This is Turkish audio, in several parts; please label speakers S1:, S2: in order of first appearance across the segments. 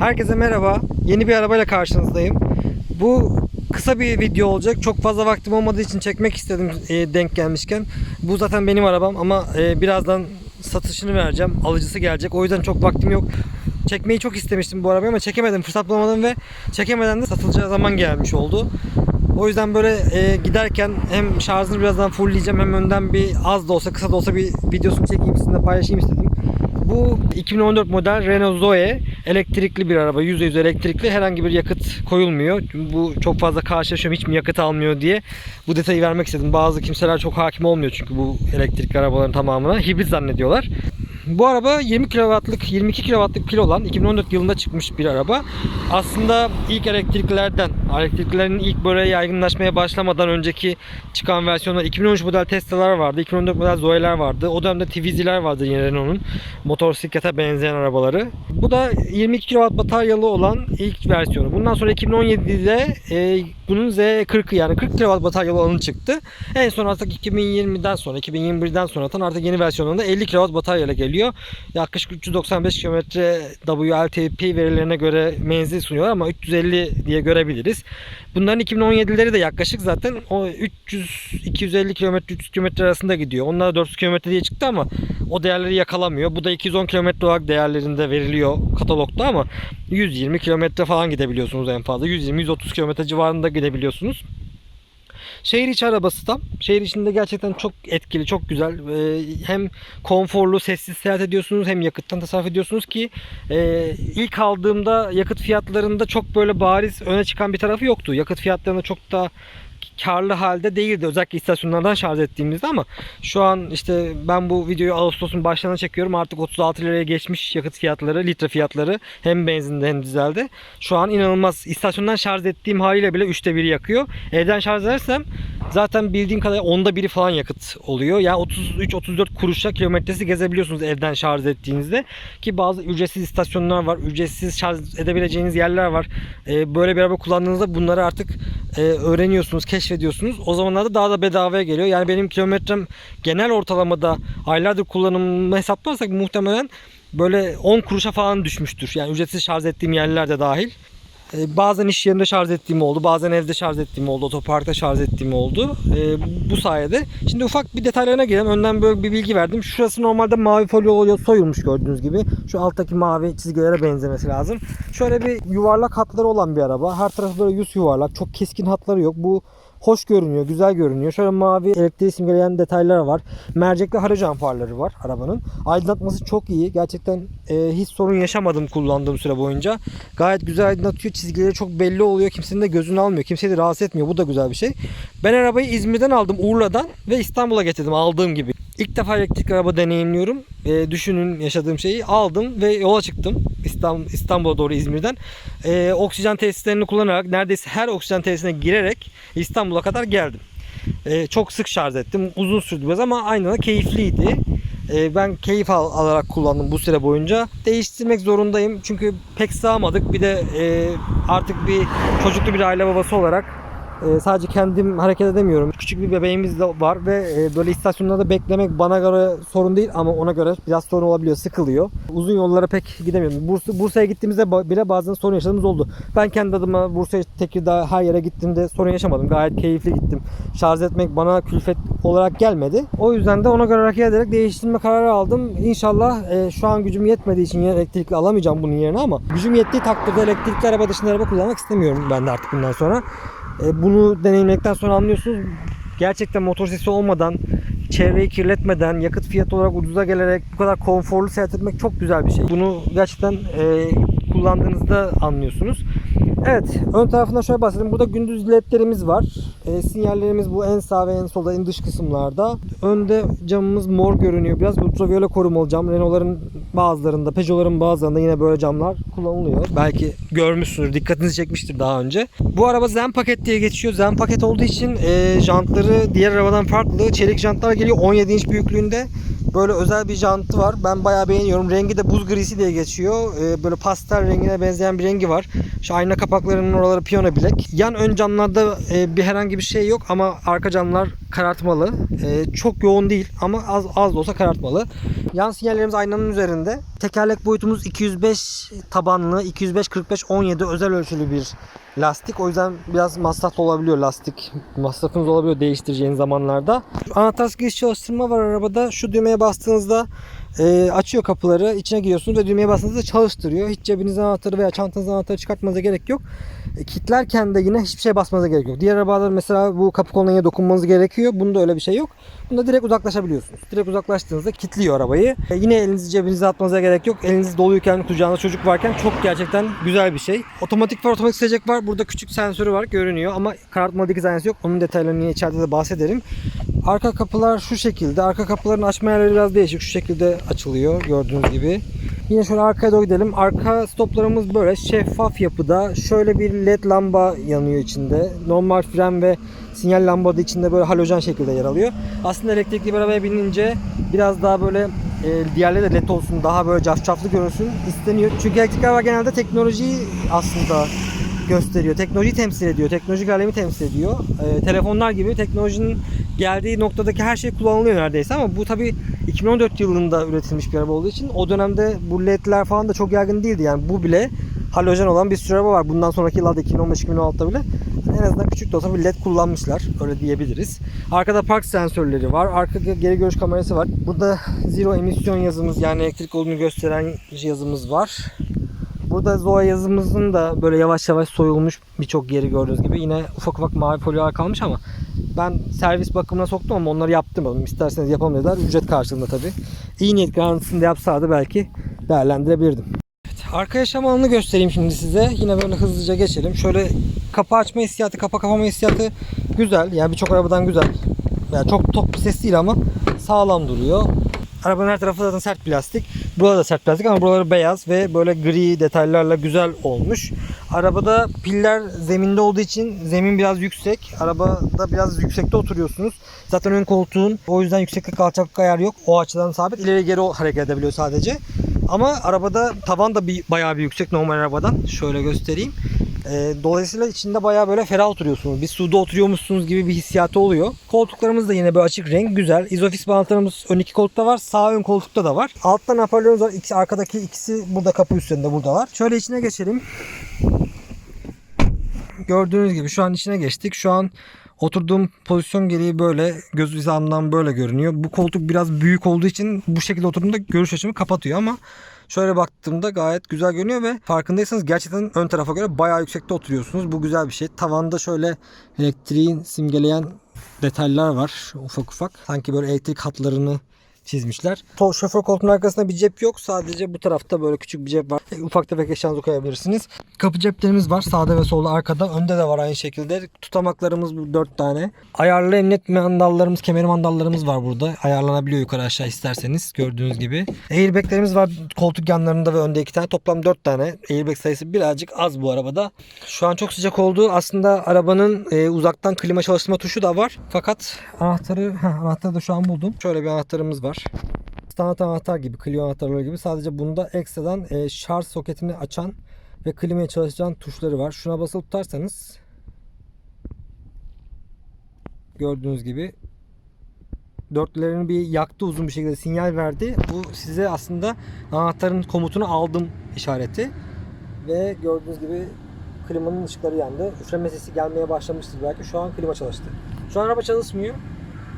S1: Herkese merhaba. Yeni bir arabayla karşınızdayım. Bu kısa bir video olacak. Çok fazla vaktim olmadığı için çekmek istedim e, denk gelmişken. Bu zaten benim arabam ama e, birazdan satışını vereceğim. Alıcısı gelecek. O yüzden çok vaktim yok. Çekmeyi çok istemiştim bu arabayı ama çekemedim. Fırsat bulamadım ve çekemeden de satılacağı zaman gelmiş oldu. O yüzden böyle e, giderken hem şarjını birazdan fullleyeceğim hem önden bir az da olsa kısa da olsa bir videosunu çekeyim sizinle paylaşayım istedim. Bu 2014 model Renault Zoe elektrikli bir araba. %100 elektrikli. Herhangi bir yakıt koyulmuyor. Bu çok fazla karşılaşıyorum hiç mi yakıt almıyor diye. Bu detayı vermek istedim. Bazı kimseler çok hakim olmuyor çünkü bu elektrikli arabaların tamamına. Hibrit zannediyorlar. Bu araba 20 kW'lık 22 kW'lık pil olan 2014 yılında çıkmış bir araba. Aslında ilk elektriklerden, elektriklerin ilk böyle yaygınlaşmaya başlamadan önceki çıkan versiyonlar 2013 model Tesla'lar vardı, 2014 model Zoe'ler vardı. O dönemde Twizy'ler vardı yine Renault'un motosiklete benzeyen arabaları. Bu da 22 kW bataryalı olan ilk versiyonu. Bundan sonra 2017'de e, bunun Z40'ı yani 40 kW bataryalı olanı çıktı. En son artık 2020'den sonra 2021'den sonra artık yeni versiyonunda 50 kW bataryayla geliyor. Yaklaşık 395 km WLTP verilerine göre menzil sunuyorlar ama 350 diye görebiliriz. Bunların 2017'leri de yaklaşık zaten o 300 250 km 300 km arasında gidiyor. Onlar 400 km diye çıktı ama o değerleri yakalamıyor. Bu da 210 km olarak değerlerinde veriliyor katalogda ama 120 km falan gidebiliyorsunuz en fazla. 120-130 km civarında gidebiliyorsunuz. Şehir içi arabası tam. Şehir içinde gerçekten çok etkili, çok güzel. Ee, hem konforlu, sessiz seyahat ediyorsunuz hem yakıttan tasarruf ediyorsunuz ki e, ilk aldığımda yakıt fiyatlarında çok böyle bariz öne çıkan bir tarafı yoktu. Yakıt fiyatlarında çok da karlı halde değildi. Özellikle istasyonlardan şarj ettiğimizde ama şu an işte ben bu videoyu Ağustos'un başlarına çekiyorum. Artık 36 liraya geçmiş yakıt fiyatları litre fiyatları hem benzinde hem dizelde. Şu an inanılmaz. İstasyondan şarj ettiğim haliyle bile üçte biri yakıyor. Evden şarj edersem zaten bildiğim kadar onda biri falan yakıt oluyor. Yani 33-34 kuruşa kilometresi gezebiliyorsunuz evden şarj ettiğinizde. Ki bazı ücretsiz istasyonlar var ücretsiz şarj edebileceğiniz yerler var. Ee, böyle bir araba kullandığınızda bunları artık e, öğreniyorsunuz, keşfediyorsunuz. O zamanlarda daha da bedavaya geliyor. Yani benim kilometrem genel ortalamada aylardır kullanımımı hesaplarsak muhtemelen böyle 10 kuruşa falan düşmüştür. Yani ücretsiz şarj ettiğim yerler de dahil. E, bazen iş yerinde şarj ettiğim oldu. Bazen evde şarj ettiğim oldu. Otoparkta şarj ettiğim oldu. E, bu sayede. Şimdi ufak bir detaylarına girelim. Önden böyle bir bilgi verdim. Şurası normalde mavi folyo oluyor. Soyulmuş gördüğünüz gibi. Şu alttaki mavi çizgilere benzemesi lazım. Şöyle bir yuvarlak hatları olan bir araba. Her tarafı böyle yüz yuvarlak. Çok keskin hatları yok. Bu hoş görünüyor, güzel görünüyor. Şöyle mavi elektriği simgeleyen detaylar var. Mercekli halojen farları var arabanın. Aydınlatması çok iyi. Gerçekten e, hiç sorun yaşamadım kullandığım süre boyunca. Gayet güzel aydınlatıyor. Çizgileri çok belli oluyor. Kimsenin de gözünü almıyor. Kimseyi de rahatsız etmiyor. Bu da güzel bir şey. Ben arabayı İzmir'den aldım, Urla'dan ve İstanbul'a getirdim aldığım gibi. İlk defa elektrikli araba deneyimliyorum. E, düşünün yaşadığım şeyi. Aldım ve yola çıktım. İstanbul, İstanbul'a doğru İzmir'den. E, oksijen tesislerini kullanarak neredeyse her oksijen tesisine girerek İstanbul'a kadar geldim. E, çok sık şarj ettim. Uzun sürdü biraz ama aynı keyifliydi. E, ben keyif al- alarak kullandım bu süre boyunca. Değiştirmek zorundayım çünkü pek sığamadık. Bir de e, artık bir çocuklu bir aile babası olarak e, sadece kendim hareket edemiyorum. Küçük bir bebeğimiz de var ve e, böyle istasyonlarda beklemek bana göre sorun değil ama ona göre biraz sorun olabiliyor, sıkılıyor. Uzun yollara pek gidemiyorum. Bursa, Bursa'ya gittiğimizde bile bazen sorun yaşadığımız oldu. Ben kendi adıma Bursa'ya, Tekirdağ her yere gittiğimde sorun yaşamadım. Gayet keyifli gittim. Şarj etmek bana külfet olarak gelmedi. O yüzden de ona göre hareket ederek değiştirme kararı aldım. İnşallah e, şu an gücüm yetmediği için elektrikli alamayacağım bunun yerine ama gücüm yettiği takdirde elektrikli araba dışında araba kullanmak istemiyorum ben de artık bundan sonra. E, bunu deneyimledikten sonra anlıyorsunuz. Gerçekten motor sesi olmadan, çevreyi kirletmeden, yakıt fiyatı olarak ucuza gelerek bu kadar konforlu seyahat etmek çok güzel bir şey. Bunu gerçekten e, kullandığınızda anlıyorsunuz. Evet, ön tarafından şöyle bahsedeyim. Burada gündüz ledlerimiz var. E, sinyallerimiz bu en sağ ve en solda en dış kısımlarda. Önde camımız mor görünüyor. Biraz ultraviyole korumalı cam. Renault'ların bazılarında, Peugeot'ların bazılarında yine böyle camlar kullanılıyor. Belki görmüşsünüz, dikkatinizi çekmiştir daha önce. Bu araba Zen paket diye geçiyor. Zen paket olduğu için e, jantları diğer arabadan farklı. Çelik jantlar geliyor 17 inç büyüklüğünde. Böyle özel bir jantı var. Ben bayağı beğeniyorum. Rengi de buz grisi diye geçiyor. Ee, böyle pastel rengine benzeyen bir rengi var. Şu ayna kapaklarının oraları piyano bilek. Yan ön camlarda e, bir herhangi bir şey yok ama arka camlar karartmalı. E, çok yoğun değil ama az az da olsa karartmalı. Yan sinyallerimiz aynanın üzerinde. Tekerlek boyutumuz 205 tabanlı, 205 45 17 özel ölçülü bir lastik. O yüzden biraz masraflı olabiliyor lastik. Masrafınız olabiliyor değiştireceğiniz zamanlarda. Anahtarsız giriş çalıştırma var arabada. Şu düğmeye bastığınızda e, açıyor kapıları. içine giriyorsunuz ve düğmeye bastığınızda çalıştırıyor. Hiç cebinizin anahtarı veya çantanızın anahtarı çıkartmanıza gerek yok. E, kilitlerken de yine hiçbir şey basmanıza gerek yok. Diğer arabalarda mesela bu kapı koluna dokunmanız gerekiyor. Bunda öyle bir şey yok. Bunda direkt uzaklaşabiliyorsunuz. Direkt uzaklaştığınızda kilitliyor arabayı. E, yine elinizi cebinize atmanıza gerek yok. Eliniz doluyken, kucağınızda çocuk varken çok gerçekten güzel bir şey. Otomatik var, otomatik silecek var. Burada küçük sensörü var, görünüyor ama karartmalı dikiz aynası yok. Onun detaylarını yine içeride de bahsederim. Arka kapılar şu şekilde. Arka kapıların açma yerleri biraz değişik. Şu şekilde açılıyor gördüğünüz gibi. Yine şöyle arkaya doğru gidelim. Arka stoplarımız böyle şeffaf yapıda. Şöyle bir led lamba yanıyor içinde. Normal fren ve sinyal lamba içinde böyle halojen şekilde yer alıyor. Aslında elektrikli bir arabaya binince biraz daha böyle e, diğerleri de led olsun, daha böyle cafcaflı görünsün isteniyor. Çünkü elektrikli araba genelde teknolojiyi aslında gösteriyor. Teknolojiyi temsil ediyor. Teknolojik alemi temsil ediyor. Ee, telefonlar gibi teknolojinin geldiği noktadaki her şey kullanılıyor neredeyse ama bu tabi 2014 yılında üretilmiş bir araba olduğu için o dönemde bu ledler falan da çok yaygın değildi. Yani bu bile halojen olan bir sürü araba var. Bundan sonraki yıllarda 2015-2016'da bile en azından küçük de olsa bir led kullanmışlar. Öyle diyebiliriz. Arkada park sensörleri var. Arka geri görüş kamerası var. Burada zero emisyon yazımız yani elektrik olduğunu gösteren yazımız var. Burada Zoa yazımızın da böyle yavaş yavaş soyulmuş birçok yeri gördüğünüz gibi. Yine ufak ufak mavi folyolar kalmış ama ben servis bakımına soktum ama onları yaptırmadım. İsterseniz yapalım dediler. Ücret karşılığında tabii. İyi niyet garantisinde yapsaydı belki değerlendirebilirdim. Evet, arka yaşam alanını göstereyim şimdi size. Yine böyle hızlıca geçelim. Şöyle kapı açma hissiyatı, kapa kapama hissiyatı güzel. Yani birçok arabadan güzel. Yani çok tok bir ses değil ama sağlam duruyor. Arabanın her tarafı zaten sert plastik. Burada da sert plastik ama buraları beyaz ve böyle gri detaylarla güzel olmuş. Arabada piller zeminde olduğu için zemin biraz yüksek. Arabada biraz yüksekte oturuyorsunuz. Zaten ön koltuğun o yüzden yükseklik alçaklık ayarı yok. O açıdan sabit. İleri geri hareket edebiliyor sadece. Ama arabada tavan da bir, bayağı bir yüksek normal arabadan. Şöyle göstereyim. Ee, dolayısıyla içinde bayağı böyle ferah oturuyorsunuz. Bir suda oturuyormuşsunuz gibi bir hissiyatı oluyor. Koltuklarımız da yine böyle açık renk güzel. İzofix bağlantılarımız ön iki koltukta var. Sağ ön koltukta da var. Alttan hoparlörümüz var. İkisi, arkadaki ikisi burada kapı üstünde buradalar. Şöyle içine geçelim. Gördüğünüz gibi şu an içine geçtik. Şu an oturduğum pozisyon gereği böyle göz hizamdan böyle görünüyor. Bu koltuk biraz büyük olduğu için bu şekilde oturduğumda görüş açımı kapatıyor ama şöyle baktığımda gayet güzel görünüyor ve farkındaysanız gerçekten ön tarafa göre bayağı yüksekte oturuyorsunuz. Bu güzel bir şey. Tavanda şöyle elektriğin simgeleyen detaylar var ufak ufak. Sanki böyle elektrik hatlarını çizmişler. To- Şoför koltuğunun arkasında bir cep yok. Sadece bu tarafta böyle küçük bir cep var. E, Ufak tefek eşyanızı koyabilirsiniz. Kapı ceplerimiz var. Sağda ve solda arkada. Önde de var aynı şekilde. Tutamaklarımız bu 4 tane. Ayarlı emniyet mandallarımız, kemer mandallarımız var burada. Ayarlanabiliyor yukarı aşağı isterseniz. Gördüğünüz gibi. Airbaglerimiz var koltuk yanlarında ve önde 2 tane. Toplam 4 tane. Airbag sayısı birazcık az bu arabada. Şu an çok sıcak oldu. Aslında arabanın e, uzaktan klima çalıştırma tuşu da var. Fakat anahtarı, heh, anahtarı da şu an buldum. Şöyle bir anahtarımız var. Standart anahtar gibi, Clio anahtarları gibi. Sadece bunda ekstradan e, şarj soketini açan ve klimayı çalıştıran tuşları var. Şuna basılı tutarsanız gördüğünüz gibi dörtlerini bir yaktı uzun bir şekilde sinyal verdi. Bu size aslında anahtarın komutunu aldım işareti. Ve gördüğünüz gibi klimanın ışıkları yandı. Üfleme sesi gelmeye başlamıştır belki. Şu an klima çalıştı. Şu an araba çalışmıyor.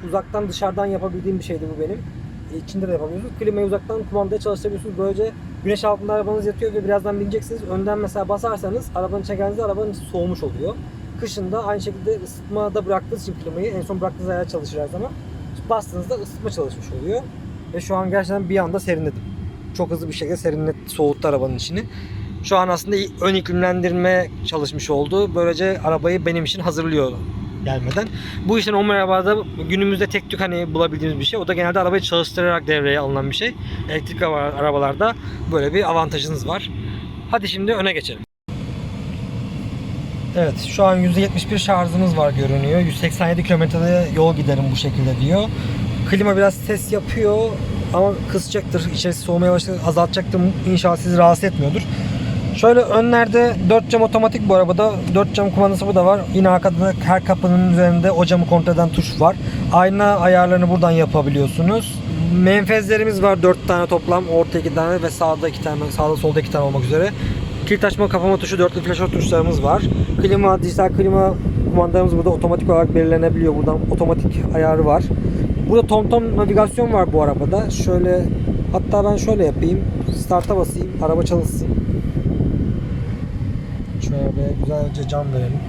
S1: Uzaktan dışarıdan yapabildiğim bir şeydi bu benim. E, İçinde de yapabiliyorsunuz. Klimayı uzaktan kumandaya çalıştırabiliyorsunuz. Böylece güneş altında arabanız yatıyor ve birazdan bineceksiniz. Önden mesela basarsanız arabanın içine geldiğinizde arabanın soğumuş oluyor. Kışın da aynı şekilde ısıtmada bıraktığınız için klimayı en son bıraktığınız ayar çalışır her zaman. Bastığınızda ısıtma çalışmış oluyor. Ve şu an gerçekten bir anda serinledim. Çok hızlı bir şekilde serinletti, soğuttu arabanın içini. Şu an aslında ön iklimlendirme çalışmış oldu. Böylece arabayı benim için hazırlıyor gelmeden. Bu işin o arabada günümüzde tek tük hani bulabildiğimiz bir şey. O da genelde arabayı çalıştırarak devreye alınan bir şey. Elektrikli araba- arabalarda böyle bir avantajınız var. Hadi şimdi öne geçelim. Evet şu an %71 şarjımız var görünüyor. 187 kilometrede yol giderim bu şekilde diyor. Klima biraz ses yapıyor ama kısacaktır. İçerisi soğumaya başladı. Azaltacaktır. İnşallah sizi rahatsız etmiyordur. Şöyle önlerde 4 cam otomatik bu arabada. 4 cam kumandası bu da var. Yine arkada her kapının üzerinde o camı kontrol eden tuş var. Ayna ayarlarını buradan yapabiliyorsunuz. Menfezlerimiz var 4 tane toplam. Orta 2 tane ve sağda 2 tane, sağda solda 2 tane olmak üzere. Kilit açma kapama tuşu, dörtlü flaşör tuşlarımız var. Klima, dijital klima kumandamız burada otomatik olarak belirlenebiliyor. Buradan otomatik ayarı var. Burada TomTom navigasyon var bu arabada. Şöyle hatta ben şöyle yapayım. Start'a basayım. Araba çalışsın. Şöyle güzelce cam verelim.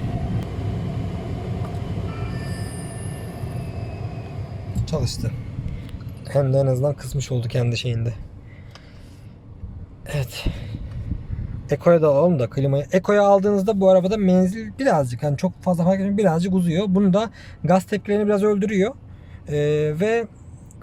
S1: Çalıştı. Hem de en azından kısmış oldu kendi şeyinde. Evet. Eko'ya da alalım da klimayı. Eko'ya aldığınızda bu arabada menzil birazcık hani çok fazla fark etmiyor birazcık uzuyor. Bunu da gaz tepkilerini biraz öldürüyor. Ee, ve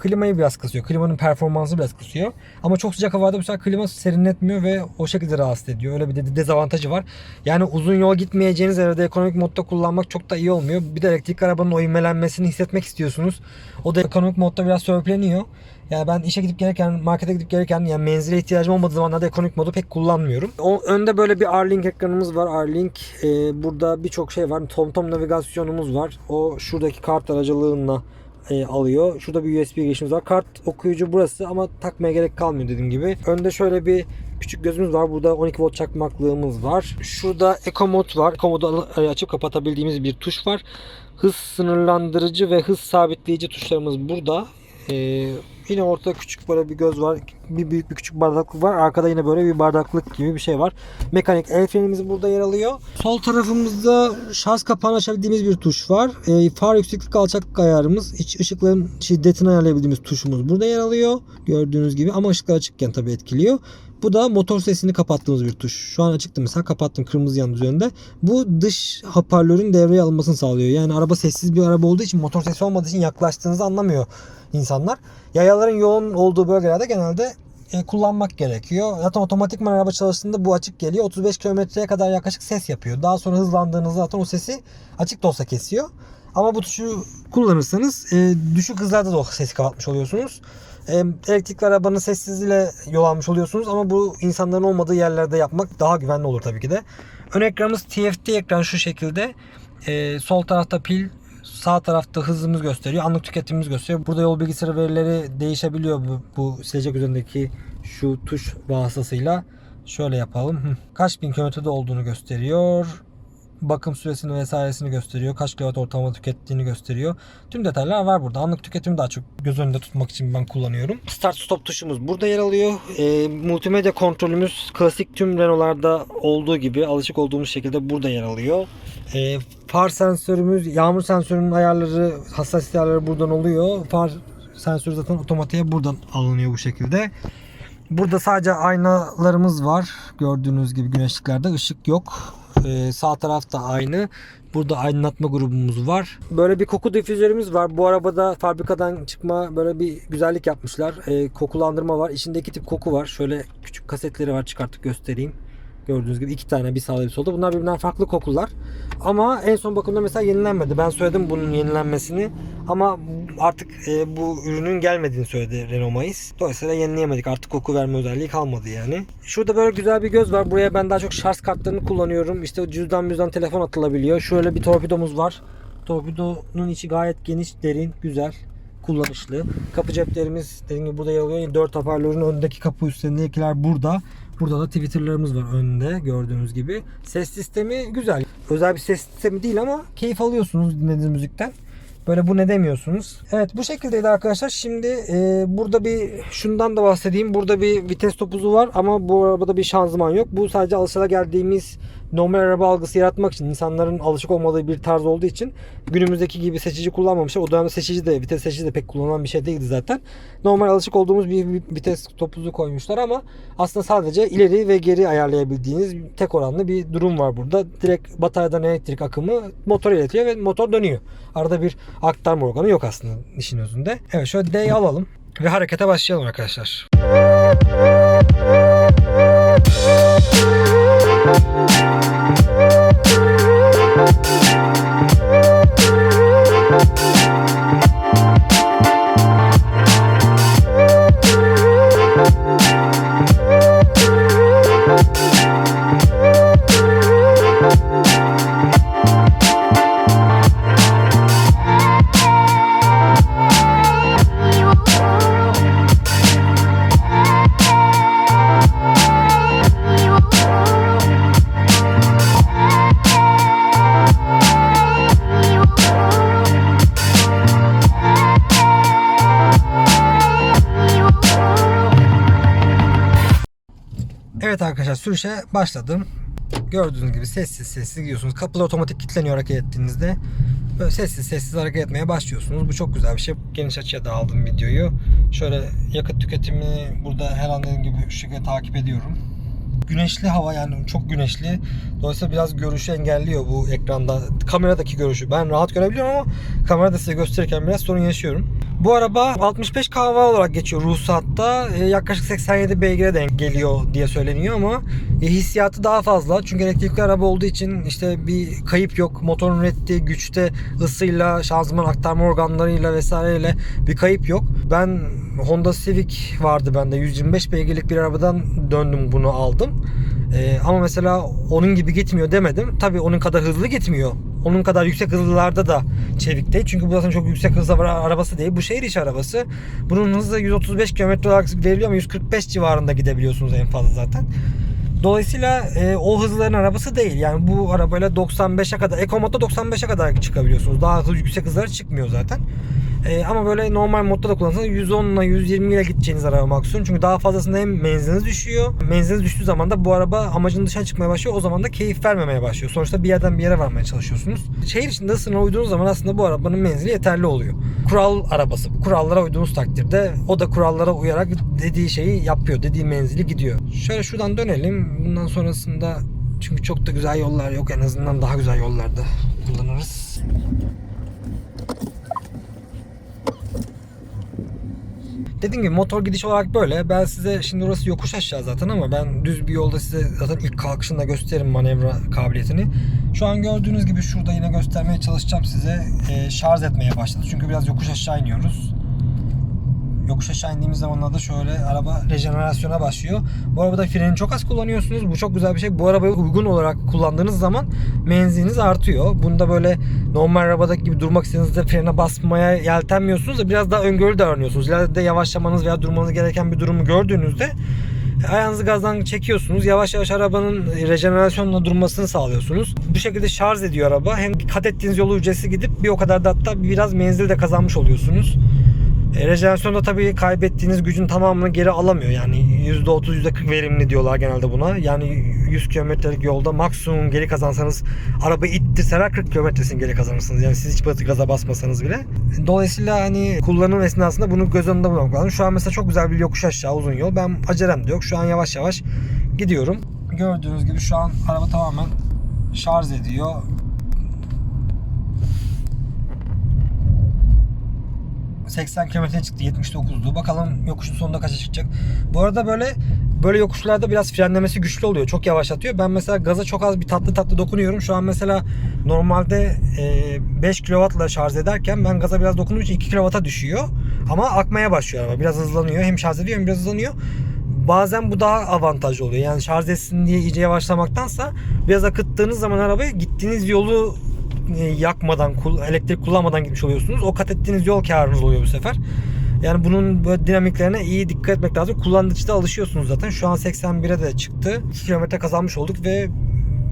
S1: klimayı biraz kısıyor. Klimanın performansı biraz kısıyor. Ama çok sıcak havada bu sefer klima serinletmiyor ve o şekilde rahatsız ediyor. Öyle bir de dezavantajı var. Yani uzun yol gitmeyeceğiniz evde ekonomik modda kullanmak çok da iyi olmuyor. Bir de elektrikli arabanın o ivmelenmesini hissetmek istiyorsunuz. O da ekonomik modda biraz sörpleniyor. Yani ben işe gidip gelirken, markete gidip gelirken yani menzile ihtiyacım olmadığı zamanlarda ekonomik modu pek kullanmıyorum. O önde böyle bir R-Link ekranımız var. R-Link e, burada birçok şey var. TomTom navigasyonumuz var. O şuradaki kart aracılığıyla e, alıyor. Şurada bir USB girişimiz var. Kart okuyucu burası ama takmaya gerek kalmıyor dediğim gibi. Önde şöyle bir küçük gözümüz var. Burada 12 volt çakmaklığımız var. Şurada Eco Mode var. Eco Mode'u açıp kapatabildiğimiz bir tuş var. Hız sınırlandırıcı ve hız sabitleyici tuşlarımız burada. Ee, yine ortada küçük böyle bir göz var. Bir büyük bir küçük bardaklık var. Arkada yine böyle bir bardaklık gibi bir şey var. Mekanik el frenimiz burada yer alıyor. Sol tarafımızda şarj kapağını açabildiğimiz bir tuş var. Ee, far yükseklik alçaklık ayarımız. İç ışıkların şiddetini ayarlayabildiğimiz tuşumuz burada yer alıyor. Gördüğünüz gibi ama ışıklar açıkken tabii etkiliyor. Bu da motor sesini kapattığımız bir tuş. Şu an açıktı mesela kapattım kırmızı yandı üzerinde. Bu dış hoparlörün devreye alınmasını sağlıyor. Yani araba sessiz bir araba olduğu için motor sesi olmadığı için yaklaştığınızı anlamıyor insanlar. Yayaların yoğun olduğu bölgelerde genelde e, kullanmak gerekiyor. Zaten otomatikman araba çalıştığında bu açık geliyor. 35 kilometreye kadar yaklaşık ses yapıyor. Daha sonra hızlandığınızda zaten o sesi açık da olsa kesiyor. Ama bu tuşu kullanırsanız e, düşük hızlarda da o sesi kapatmış oluyorsunuz. E, elektrikli arabanın sessizliğiyle yol almış oluyorsunuz ama bu insanların olmadığı yerlerde yapmak daha güvenli olur tabii ki de. Ön ekranımız TFT ekran şu şekilde. E, sol tarafta pil, sağ tarafta hızımız gösteriyor. Anlık tüketimimiz gösteriyor. Burada yol bilgisayarı verileri değişebiliyor bu, bu silecek üzerindeki şu tuş vasıtasıyla. Şöyle yapalım. Kaç bin kilometrede olduğunu gösteriyor. Bakım süresini vesairesini gösteriyor. Kaç kilowatt ortalama tükettiğini gösteriyor. Tüm detaylar var burada. Anlık tüketimi daha çok göz önünde tutmak için ben kullanıyorum. Start stop tuşumuz burada yer alıyor. E, multimedya kontrolümüz klasik tüm Renault'larda olduğu gibi alışık olduğumuz şekilde burada yer alıyor. E, far sensörümüz, yağmur sensörünün ayarları, hassasiyet ayarları buradan oluyor. Far sensörü zaten otomatiğe buradan alınıyor bu şekilde. Burada sadece aynalarımız var. Gördüğünüz gibi güneşliklerde ışık yok. Ee, sağ tarafta aynı. Burada aydınlatma grubumuz var. Böyle bir koku difüzörümüz var. Bu arabada fabrikadan çıkma böyle bir güzellik yapmışlar. Ee, kokulandırma var. İçinde iki tip koku var. Şöyle küçük kasetleri var çıkartıp göstereyim. Gördüğünüz gibi iki tane bir sağda bir solda. Bunlar birbirinden farklı kokular. Ama en son bakımda mesela yenilenmedi. Ben söyledim bunun yenilenmesini. Ama artık e, bu ürünün gelmediğini söyledi Renault Mayıs. Dolayısıyla yenileyemedik. Artık koku verme özelliği kalmadı yani. Şurada böyle güzel bir göz var. Buraya ben daha çok şarj kartlarını kullanıyorum. İşte cüzdan müzdan telefon atılabiliyor. Şöyle bir torpidomuz var. Torpidonun içi gayet geniş, derin, güzel kullanışlı. Kapı ceplerimiz dediğim gibi burada yer alıyor. 4 hoparlörün öndeki kapı üstündekiler burada. Burada da Twitter'larımız var önde gördüğünüz gibi. Ses sistemi güzel. Özel bir ses sistemi değil ama keyif alıyorsunuz dinlediğiniz müzikten. Böyle bu ne demiyorsunuz. Evet bu şekildeydi arkadaşlar. Şimdi e, burada bir şundan da bahsedeyim. Burada bir vites topuzu var ama bu arabada bir şanzıman yok. Bu sadece alışılageldiğimiz normal araba algısı yaratmak için insanların alışık olmadığı bir tarz olduğu için günümüzdeki gibi seçici kullanmamışlar. O dönemde seçici de vites seçici de pek kullanılan bir şey değildi zaten. Normal alışık olduğumuz bir vites topuzu koymuşlar ama aslında sadece ileri ve geri ayarlayabildiğiniz tek oranlı bir durum var burada. Direkt bataryadan elektrik akımı motor iletiyor ve motor dönüyor. Arada bir aktarma organı yok aslında işin özünde. Evet şöyle D'yi alalım ve harekete başlayalım arkadaşlar. Sürüşe başladım. Gördüğünüz gibi sessiz sessiz gidiyorsunuz. Kapılar otomatik kilitleniyor hareket ettiğinizde. Böyle sessiz sessiz hareket etmeye başlıyorsunuz. Bu çok güzel bir şey. Geniş açıya da aldım videoyu. Şöyle yakıt tüketimini burada her an dediğim gibi şu şekilde takip ediyorum. Güneşli hava yani çok güneşli. Dolayısıyla biraz görüşü engelliyor bu ekranda. Kameradaki görüşü. Ben rahat görebiliyorum ama kamerada size gösterirken biraz sorun yaşıyorum. Bu araba 65 kW olarak geçiyor ruhsatta. E, yaklaşık 87 beygire denk geliyor diye söyleniyor ama e, hissiyatı daha fazla. Çünkü elektrikli araba olduğu için işte bir kayıp yok. Motorun ürettiği güçte ısıyla, şanzıman aktarma organlarıyla vesaireyle bir kayıp yok. Ben Honda Civic vardı bende. 125 beygirlik bir arabadan döndüm bunu aldım. E, ama mesela onun gibi gitmiyor demedim. Tabii onun kadar hızlı gitmiyor. Onun kadar yüksek hızlılarda da çevik değil. Çünkü bu zaten çok yüksek hızda var arabası değil. Bu şehir içi arabası. Bunun hızı 135 km olarak veriliyor ama 145 civarında gidebiliyorsunuz en fazla zaten. Dolayısıyla e, o hızların arabası değil. Yani bu arabayla 95'e kadar, Eco-Mod'da 95'e kadar çıkabiliyorsunuz. Daha hızlı yüksek hızlara çıkmıyor zaten. E, ama böyle normal modda da kullanırsanız 110 ile 120 ile gideceğiniz araba maksimum. Çünkü daha fazlasında hem menziliniz düşüyor. Menziliniz düştüğü zaman da bu araba amacının dışına çıkmaya başlıyor. O zaman da keyif vermemeye başlıyor. Sonuçta bir yerden bir yere varmaya çalışıyorsunuz. Şehir içinde ısına uyduğunuz zaman aslında bu arabanın menzili yeterli oluyor. Kural arabası. Kurallara uyduğunuz takdirde o da kurallara uyarak dediği şeyi yapıyor. Dediği menzili gidiyor. Şöyle şuradan dönelim. Bundan sonrasında çünkü çok da güzel yollar yok. En azından daha güzel yollarda kullanırız. Dediğim gibi motor gidiş olarak böyle. Ben size şimdi orası yokuş aşağı zaten ama ben düz bir yolda size zaten ilk kalkışında gösteririm manevra kabiliyetini. Şu an gördüğünüz gibi şurada yine göstermeye çalışacağım size. Ee, şarj etmeye başladı. Çünkü biraz yokuş aşağı iniyoruz. Yokuş aşağı indiğimiz zamanlarda şöyle araba rejenerasyona başlıyor. Bu arabada freni çok az kullanıyorsunuz. Bu çok güzel bir şey. Bu arabayı uygun olarak kullandığınız zaman menziliniz artıyor. Bunda böyle normal arabadaki gibi durmak istediğinizde frene basmaya yeltenmiyorsunuz da biraz daha öngörülü davranıyorsunuz. İleride yavaşlamanız veya durmanız gereken bir durumu gördüğünüzde ayağınızı gazdan çekiyorsunuz. Yavaş yavaş arabanın rejenerasyonla durmasını sağlıyorsunuz. Bu şekilde şarj ediyor araba. Hem kat ettiğiniz yolu ücretsiz gidip bir o kadar da hatta biraz menzil de kazanmış oluyorsunuz. E, rejenerasyonda tabii kaybettiğiniz gücün tamamını geri alamıyor. Yani %30 %40 verimli diyorlar genelde buna. Yani 100 kilometrelik yolda maksimum geri kazansanız arabayı ittirseler 40 kilometresini geri kazanırsınız. Yani siz hiç batı gaza basmasanız bile. Dolayısıyla hani kullanım esnasında bunu göz önünde bulundurmak lazım. Şu an mesela çok güzel bir yokuş aşağı uzun yol. Ben acelem de yok. Şu an yavaş yavaş gidiyorum. Gördüğünüz gibi şu an araba tamamen şarj ediyor. ...80 kilometre çıktı 79'du. Bakalım yokuşun sonunda kaça çıkacak. Bu arada böyle böyle yokuşlarda biraz frenlemesi güçlü oluyor. Çok yavaşlatıyor. Ben mesela gaza çok az bir tatlı tatlı dokunuyorum. Şu an mesela normalde e, 5 kW'la şarj ederken ben gaza biraz dokunduğum için 2 kW'a düşüyor. Ama akmaya başlıyor araba. Biraz hızlanıyor. Hem şarj ediyor hem biraz hızlanıyor. Bazen bu daha avantajlı oluyor. Yani şarj etsin diye iyice yavaşlamaktansa biraz akıttığınız zaman arabayı gittiğiniz yolu yakmadan, kul- elektrik kullanmadan gitmiş oluyorsunuz. O kat ettiğiniz yol karınız oluyor bu sefer. Yani bunun böyle dinamiklerine iyi dikkat etmek lazım. Kullandıkça alışıyorsunuz zaten. Şu an 81'e de çıktı. 2 kilometre kazanmış olduk ve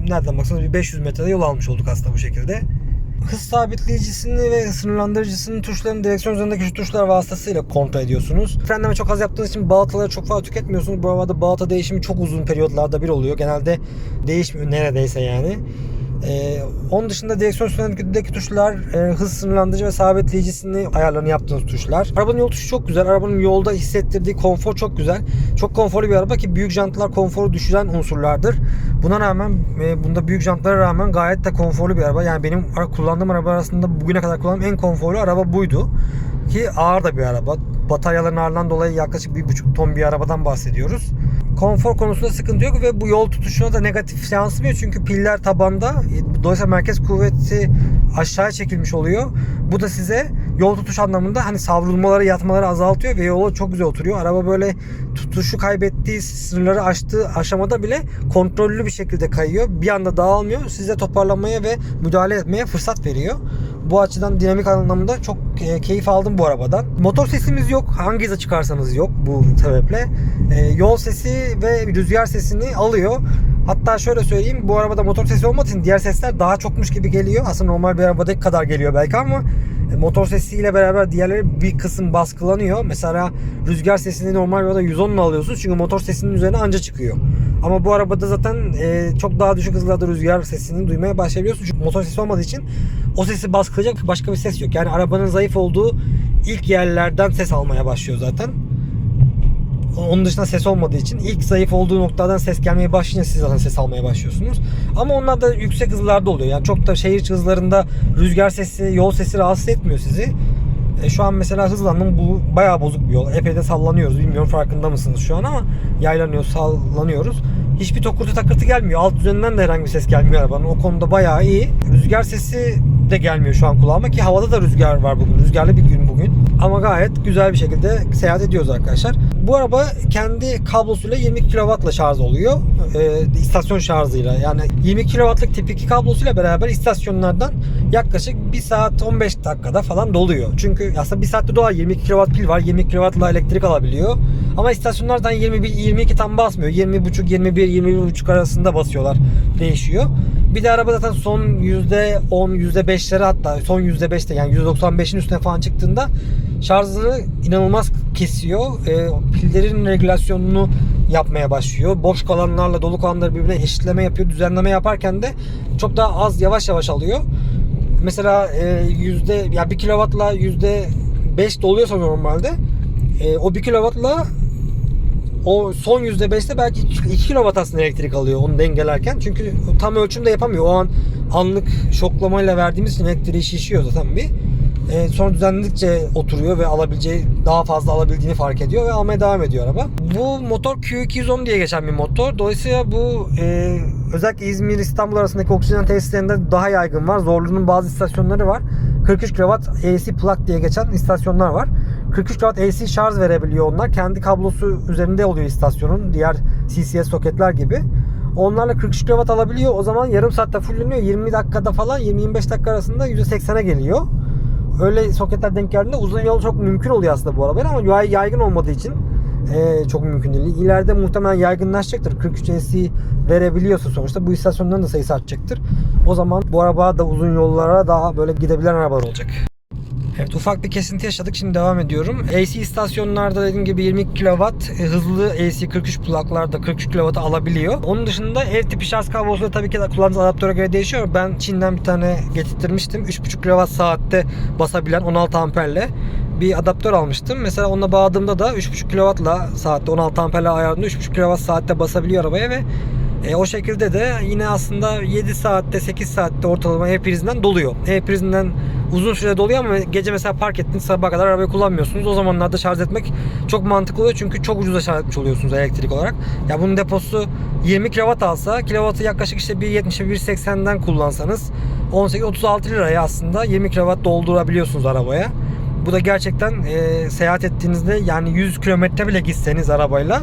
S1: nereden baksanız bir 500 metrede yol almış olduk aslında bu şekilde. Hız sabitleyicisini ve sınırlandırıcısının tuşlarını direksiyon üzerindeki şu tuşlar vasıtasıyla kontrol ediyorsunuz. Frenleme çok az yaptığınız için balataları çok fazla tüketmiyorsunuz. Bu arada balata değişimi çok uzun periyotlarda bir oluyor. Genelde değişmiyor neredeyse yani. Ee, onun dışında direksiyon üstündeki tuşlar e, hız sınırlandırıcı ve sabitleyicisini ayarlarını yaptığınız tuşlar. Arabanın yol tuşu çok güzel. Arabanın yolda hissettirdiği konfor çok güzel. Çok konforlu bir araba ki büyük jantlar konforu düşüren unsurlardır. Buna rağmen e, bunda büyük jantlara rağmen gayet de konforlu bir araba. Yani benim kullandığım araba arasında bugüne kadar kullandığım en konforlu araba buydu. Ki ağır da bir araba. Bataryaların ağırlığından dolayı yaklaşık 1,5 ton bir arabadan bahsediyoruz. Konfor konusunda sıkıntı yok ve bu yol tutuşuna da negatif yansımıyor çünkü piller tabanda. Dolayısıyla merkez kuvveti aşağıya çekilmiş oluyor. Bu da size yol tutuş anlamında hani savrulmaları, yatmaları azaltıyor ve yola çok güzel oturuyor. Araba böyle tutuşu kaybettiği sınırları aştığı aşamada bile kontrollü bir şekilde kayıyor. Bir anda dağılmıyor. Size toparlanmaya ve müdahale etmeye fırsat veriyor. Bu açıdan dinamik anlamda çok e, keyif aldım bu arabadan. Motor sesimiz yok. Hangi hıza çıkarsanız yok bu sebeple. E, yol sesi ve rüzgar sesini alıyor. Hatta şöyle söyleyeyim bu arabada motor sesi olmadığı için diğer sesler daha çokmuş gibi geliyor. Aslında normal bir arabadaki kadar geliyor belki ama e, motor sesiyle beraber diğerleri bir kısım baskılanıyor. Mesela rüzgar sesini normal bir arabada 110 ile alıyorsunuz çünkü motor sesinin üzerine anca çıkıyor. Ama bu arabada zaten e, çok daha düşük hızlarda rüzgar sesini duymaya başlayabiliyorsun. Çünkü motor sesi olmadığı için o sesi baskılayacak başka bir ses yok. Yani arabanın zayıf olduğu ilk yerlerden ses almaya başlıyor zaten. Onun dışında ses olmadığı için ilk zayıf olduğu noktadan ses gelmeye başlayınca siz zaten ses almaya başlıyorsunuz. Ama onlar da yüksek hızlarda oluyor. Yani çok da şehir hızlarında rüzgar sesi, yol sesi rahatsız etmiyor sizi. E, şu an mesela hızlandım. Bu bayağı bozuk bir yol. Epey de sallanıyoruz. Bilmiyorum farkında mısınız şu an ama yaylanıyoruz, sallanıyoruz. Hiçbir tokurtu takırtı gelmiyor. Alt düzeninden de herhangi bir ses gelmiyor arabanın. O konuda bayağı iyi. Rüzgar sesi de gelmiyor şu an kulağıma ki havada da rüzgar var bugün. Rüzgarlı bir bugün. Ama gayet güzel bir şekilde seyahat ediyoruz arkadaşlar. Bu araba kendi kablosuyla 20 kW'la şarj oluyor. Ee, istasyon şarjıyla. Yani 20 kW'lık tip 2 kablosuyla beraber istasyonlardan yaklaşık 1 saat 15 dakikada falan doluyor. Çünkü aslında 1 saatte dolar 22 kW pil var. 20 kW'la elektrik alabiliyor. Ama istasyonlardan 21 22 tam basmıyor. 20.5 21 21.5 arasında basıyorlar. Değişiyor. Bir de araba zaten son %10 %5'lere hatta son %5'te yani %95'in üstüne falan çıktığında şarjını inanılmaz kesiyor. E, pillerin regülasyonunu yapmaya başlıyor. Boş kalanlarla dolu kalanları birbirine eşitleme yapıyor. Düzenleme yaparken de çok daha az yavaş yavaş alıyor. Mesela e, yüzde ya 1 kW'la yüzde 5 doluyorsa normalde e, o 1 kW'la o son %5'te belki 2 kW aslında elektrik alıyor onu dengelerken. Çünkü tam ölçümde yapamıyor. O an anlık şoklamayla verdiğimiz elektriği şişiyor zaten bir. E, sonra düzenledikçe oturuyor ve alabileceği daha fazla alabildiğini fark ediyor ve almaya devam ediyor araba. Bu motor Q210 diye geçen bir motor. Dolayısıyla bu e, özellikle İzmir İstanbul arasındaki oksijen tesislerinde daha yaygın var. Zorlu'nun bazı istasyonları var. 43 kW AC plug diye geçen istasyonlar var. 43 kW AC şarj verebiliyor onlar. Kendi kablosu üzerinde oluyor istasyonun. Diğer CCS soketler gibi. Onlarla 43 kW alabiliyor. O zaman yarım saatte fulleniyor. 20 dakikada falan 20-25 dakika arasında %80'e geliyor. Öyle soketler denk geldiğinde uzun yol çok mümkün oluyor aslında bu arabayla ama yay- yaygın olmadığı için e, çok mümkün değil. İleride muhtemelen yaygınlaşacaktır. 43 AC verebiliyorsa sonuçta bu istasyonların da sayısı artacaktır. O zaman bu araba da uzun yollara daha böyle gidebilen arabalar olacak. Evet ufak bir kesinti yaşadık. Şimdi devam ediyorum. AC istasyonlarda dediğim gibi 20 kW e, hızlı AC 43 plaklarda 43 kW alabiliyor. Onun dışında ev tipi şarj kablosu da tabii ki de kullandığınız adaptöre göre değişiyor. Ben Çin'den bir tane getirtmiştim. 3.5 kW saatte basabilen 16 amperle bir adaptör almıştım. Mesela onunla bağladığımda da 3.5 kW'la saatte 16 amperle ayarında 3.5 kW saatte basabiliyor arabaya ve e, o şekilde de yine aslında 7 saatte 8 saatte ortalama e-prizinden doluyor. E-prizinden uzun süre doluyor ama gece mesela park ettiniz sabaha kadar arabayı kullanmıyorsunuz. O zamanlarda şarj etmek çok mantıklı oluyor çünkü çok ucuza şarj etmiş oluyorsunuz elektrik olarak. Ya bunun deposu 20 kW alsa kilovatı yaklaşık işte 1.70'e 1.80'den kullansanız 18-36 liraya aslında 20 kW doldurabiliyorsunuz arabaya. Bu da gerçekten e, seyahat ettiğinizde yani 100 kilometre bile gitseniz arabayla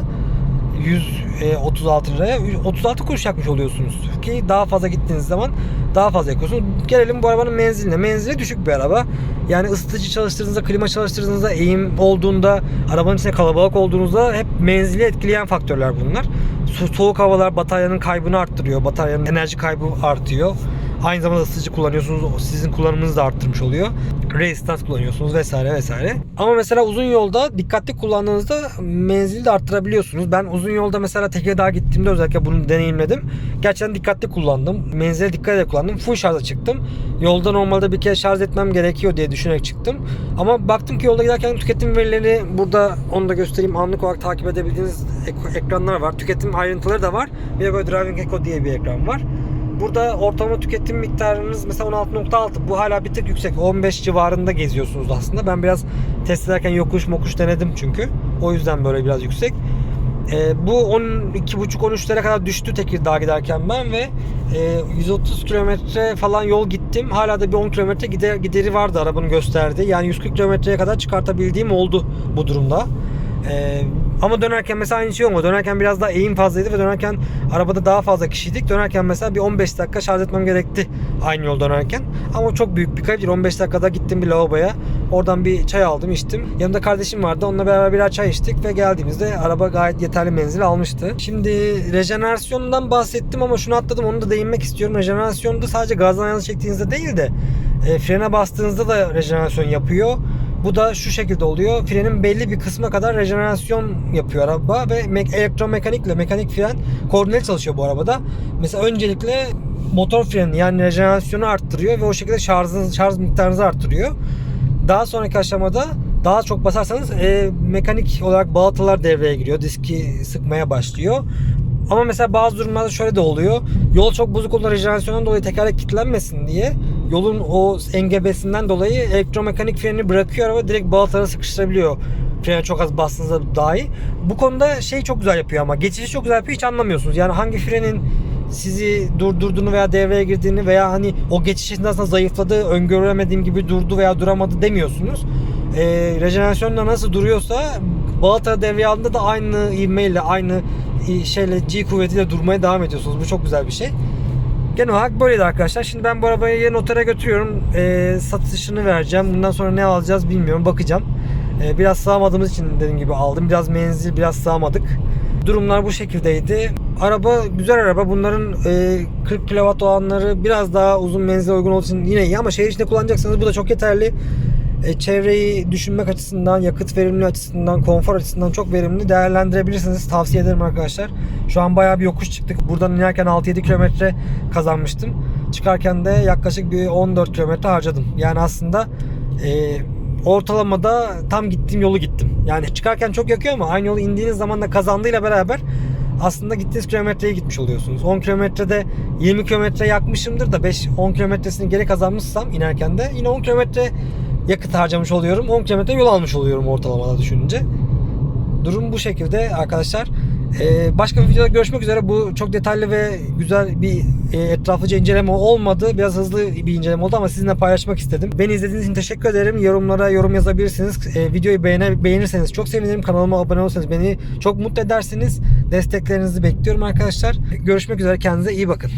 S1: 136 liraya 36 kuruş yakmış oluyorsunuz ki daha fazla gittiğiniz zaman daha fazla yakıyorsunuz. Gelelim bu arabanın menziline. Menzili düşük bir araba. Yani ısıtıcı çalıştırdığınızda, klima çalıştırdığınızda, eğim olduğunda, arabanın içinde kalabalık olduğunuzda hep menzili etkileyen faktörler bunlar. So- soğuk havalar bataryanın kaybını arttırıyor. Bataryanın enerji kaybı artıyor. Aynı zamanda ısıtıcı kullanıyorsunuz. Sizin kullanımınızı da arttırmış oluyor. Resistance kullanıyorsunuz vesaire vesaire. Ama mesela uzun yolda dikkatli kullandığınızda menzili de arttırabiliyorsunuz. Ben uzun yolda mesela Tekirdağ'a gittiğimde özellikle bunu deneyimledim. Gerçekten dikkatli kullandım. Menzile dikkat ederek kullandım. Full şarja çıktım. Yolda normalde bir kez şarj etmem gerekiyor diye düşünerek çıktım. Ama baktım ki yolda giderken tüketim verileri burada onu da göstereyim. Anlık olarak takip edebildiğiniz ek- ekranlar var. Tüketim ayrıntıları da var. Bir de böyle Driving Echo diye bir ekran var. Burada ortalama tüketim miktarınız mesela 16.6. Bu hala bir tık yüksek. 15 civarında geziyorsunuz aslında. Ben biraz test ederken yokuş mokuş denedim çünkü. O yüzden böyle biraz yüksek. Ee, bu 12.5-13'lere kadar düştü Tekirdağ giderken ben ve e, 130 kilometre falan yol gittim. Hala da bir 10 kilometre gider, gideri vardı arabanın gösterdiği. Yani 140 kilometreye kadar çıkartabildiğim oldu bu durumda. Ee, Ama dönerken mesela aynı şey olmadı. Dönerken biraz daha eğim fazlaydı ve dönerken arabada daha fazla kişiydik. Dönerken mesela bir 15 dakika şarj etmem gerekti aynı yol dönerken. Ama çok büyük bir kayıp değil. 15 dakikada gittim bir lavaboya. Oradan bir çay aldım içtim. Yanımda kardeşim vardı. Onunla beraber birer çay içtik ve geldiğimizde araba gayet yeterli menzil almıştı. Şimdi rejenerasyondan bahsettim ama şunu atladım. Onu da değinmek istiyorum. Rejenerasyonda sadece gazdan ayağınızı çektiğinizde değil de e, frene bastığınızda da rejenerasyon yapıyor. Bu da şu şekilde oluyor. Frenin belli bir kısma kadar rejenerasyon yapıyor araba ve me- elektromekanikle mekanik fren koordineli çalışıyor bu arabada. Mesela öncelikle motor freni yani rejenerasyonu arttırıyor ve o şekilde şarjınız, şarj miktarınızı arttırıyor. Daha sonraki aşamada daha çok basarsanız e, mekanik olarak balatalar devreye giriyor. Diski sıkmaya başlıyor. Ama mesela bazı durumlarda şöyle de oluyor. Yol çok bozuk olduğunda rejenerasyondan dolayı tekerlek kilitlenmesin diye yolun o engebesinden dolayı elektromekanik freni bırakıyor araba direkt balatalara sıkıştırabiliyor. Frene çok az bastığınızda dahi. Bu konuda şey çok güzel yapıyor ama geçişi çok güzel yapıyor hiç anlamıyorsunuz. Yani hangi frenin sizi durdurduğunu veya devreye girdiğini veya hani o geçiş esnasında zayıfladı, öngöremediğim gibi durdu veya duramadı demiyorsunuz. Ee, rejenerasyonda nasıl duruyorsa balata devreye aldığında da aynı ivmeyle, aynı şeyle G kuvvetiyle durmaya devam ediyorsunuz. Bu çok güzel bir şey. Genel olarak böyleydi arkadaşlar. Şimdi ben bu arabayı notere götürüyorum. Ee, satışını vereceğim. Bundan sonra ne alacağız bilmiyorum. Bakacağım. Ee, biraz sığamadığımız için dediğim gibi aldım. Biraz menzil, biraz sığamadık. Durumlar bu şekildeydi. Araba güzel araba. Bunların e, 40 kW olanları biraz daha uzun menzile uygun olduğu için yine iyi ama şehir içinde kullanacaksanız bu da çok yeterli. E, çevreyi düşünmek açısından, yakıt verimli açısından, konfor açısından çok verimli değerlendirebilirsiniz. Tavsiye ederim arkadaşlar. Şu an bayağı bir yokuş çıktık. Buradan inerken 6-7 kilometre kazanmıştım. Çıkarken de yaklaşık bir 14 kilometre harcadım. Yani aslında e, ortalamada tam gittiğim yolu gittim. Yani çıkarken çok yakıyor ama aynı yolu indiğiniz zaman da kazandığıyla beraber aslında gittiğiniz kilometreyi gitmiş oluyorsunuz. 10 kilometrede 20 kilometre yakmışımdır da 5-10 kilometresini geri kazanmışsam inerken de yine 10 kilometre yakıt harcamış oluyorum. 10 kilometre yol almış oluyorum ortalamada düşününce. Durum bu şekilde arkadaşlar. Ee, başka bir videoda görüşmek üzere. Bu çok detaylı ve güzel bir e, etraflıca inceleme olmadı. Biraz hızlı bir inceleme oldu ama sizinle paylaşmak istedim. Beni izlediğiniz için teşekkür ederim. Yorumlara yorum yazabilirsiniz. Ee, videoyu beğene, beğenirseniz çok sevinirim. Kanalıma abone olursanız beni çok mutlu edersiniz. Desteklerinizi bekliyorum arkadaşlar. Görüşmek üzere. Kendinize iyi bakın.